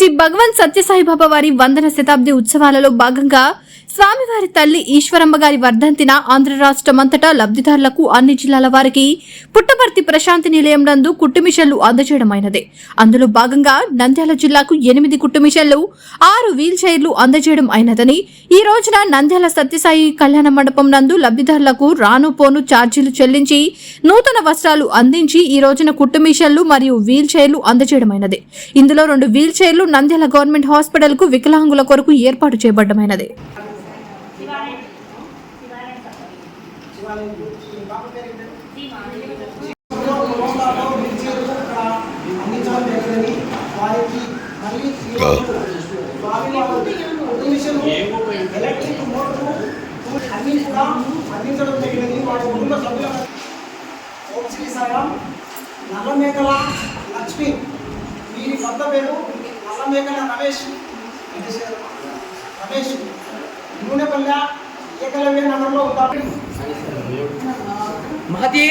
శ్రీ భగవాన్ సత్యసాయిబాబా వారి వందన శతాబ్ది ఉత్సవాలలో భాగంగా స్వామివారి తల్లి ఈశ్వరమ్మ గారి వర్ధంతిన ఆంధ్ర రాష్ట్రమంతటా లబ్ధిదారులకు అన్ని జిల్లాల వారికి పుట్టపర్తి ప్రశాంతి నిలయం నందు కుట్టుమిషన్లు అందజేయడమైనది. అందులో భాగంగా నంద్యాల జిల్లాకు ఎనిమిది కుట్టుమిషన్లు ఆరు వీల్ చైర్లు అందజేయడం అయినదని ఈ రోజున నంద్యాల సత్యసాయి కళ్యాణ మండపం నందు లబ్ధిదారులకు రాను పోను ఛార్జీలు చెల్లించి నూతన వస్త్రాలు అందించి ఈ రోజున కుట్టుమిషన్లు మరియు వీల్ చైర్లు అందజేయడమైనది. ఇందులో రెండు వీల్ చైర్లు నంద్యాల గవర్నమెంట్ హాస్పిటల్కు వికలాంగుల కొరకు ఏర్పాటు చేయబడ్డమైనది. కుటుంబాల్లో నిలిచేందుకు అందించడం జరిగిందని వారికి మళ్ళీ ఎలక్ట్రిక్ మోటారు అన్ని కూడా అందించడం జరిగినది వారి కుటుంబ సభ్యులకు ఓం శ్రీ సాయం నల్లమేకల లక్ష్మి వీరి కొత్త పేరు నల్లమేకల రమేష్ రమేష్ నూనెపల్లె ఏకలవ్య నగర్లో ఉంటారు. మహతి.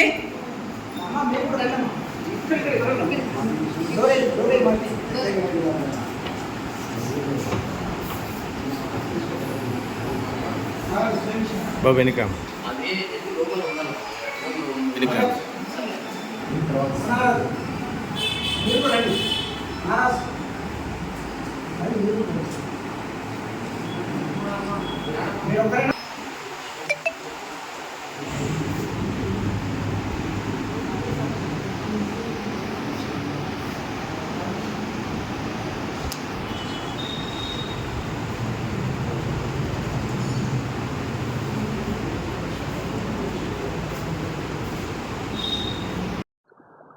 బాబు వెనుక. వెనుక. మీరు రండి. మహారాజ్. రండి, మీరు కూడా రండి. మీరు ఒకరే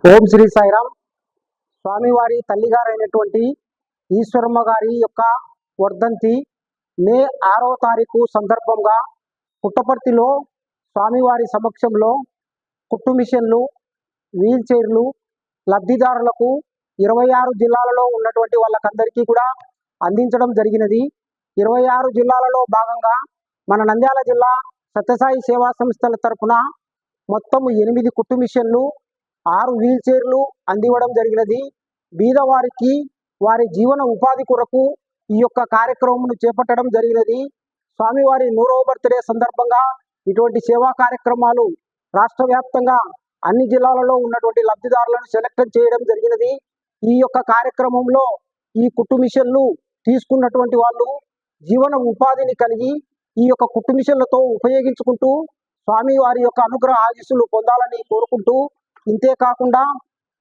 ఓం శ్రీ సాయిరామ్. స్వామివారి తల్లిగారైనటువంటి ఈశ్వరమ్మ గారి యొక్క వర్ధంతి మే ఆరో తారీఖు సందర్భంగా పుట్టపర్తిలో స్వామివారి సమక్షంలో కుట్టు మిషన్లు వీల్ చైర్లు లబ్ధిదారులకు ఇరవై ఆరు జిల్లాలలో ఉన్నటువంటి వాళ్ళకందరికీ కూడా అందించడం జరిగినది. ఇరవై ఆరు జిల్లాలలో భాగంగా మన నంద్యాల జిల్లా సత్యసాయి సేవా సంస్థల తరపున మొత్తం ఎనిమిది కుట్టు మిషన్లు ఆరు వీల్ చైర్లు అందివ్వడం జరిగినది. బీదవారికి వారి జీవన ఉపాధి కొరకు ఈ యొక్క కార్యక్రమం చేపట్టడం జరిగినది. స్వామివారి నూరవ బర్త్డే సందర్భంగా ఇటువంటి సేవా కార్యక్రమాలు రాష్ట్ర వ్యాప్తంగా అన్ని జిల్లాలలో ఉన్నటువంటి లబ్ధిదారులను సెలెక్ట్ చేయడం జరిగినది. ఈ యొక్క కార్యక్రమంలో ఈ కుట్టు మిషన్లు తీసుకున్నటువంటి వాళ్ళు జీవన ఉపాధిని కలిగి ఈ యొక్క కుట్టు మిషన్లతో ఉపయోగించుకుంటూ స్వామి వారి యొక్క అనుగ్రహ ఆశీస్సులు పొందాలని కోరుకుంటూ ఇంతే కాకుండా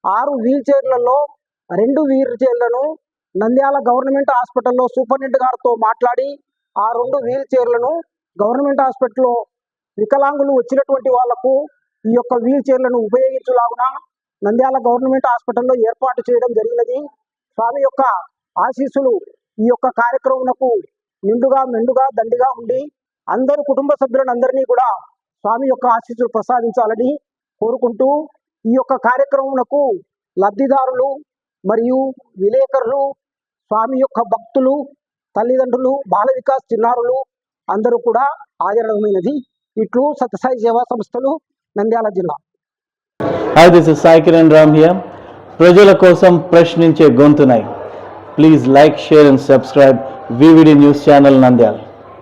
ఆరు వీల్ చైర్లలో రెండు వీల్ చైర్లను నంద్యాల గవర్నమెంట్ హాస్పిటల్లో సూపరింటెండెంట్ గారితో మాట్లాడి ఆ రెండు వీల్ చైర్లను గవర్నమెంట్ హాస్పిటల్లో వికలాంగులు వచ్చినటువంటి వాళ్ళకు ఈ యొక్క వీల్ చైర్లను ఉపయోగించులాగున నంద్యాల గవర్నమెంట్ హాస్పిటల్లో ఏర్పాటు చేయడం జరిగినది. స్వామి యొక్క ఆశీస్సులు ఈ యొక్క కార్యక్రమంకు నిండుగా మెండుగా దండిగా ఉండి అందరు కుటుంబ సభ్యులందరినీ కూడా స్వామి యొక్క ఆశీస్సులు ప్రసాదించాలని కోరుకుంటూ ఈ యొక్క కార్యక్రమంకు లబ్ధిదారులు మరియు విలేకరులు స్వామి యొక్క భక్తులు తల్లిదండ్రులు బాల వికాస్ చిన్నారులు అందరూ కూడా హాజరమైనది ఇట్లు సత్యసాయి సేవా సంస్థలు నంద్యాల జిల్లా. Hi this is Sai Kiran Ram here ప్రజల కోసం ప్రశ్నించే గొంతునై please like share and subscribe VVD news channel Nandyal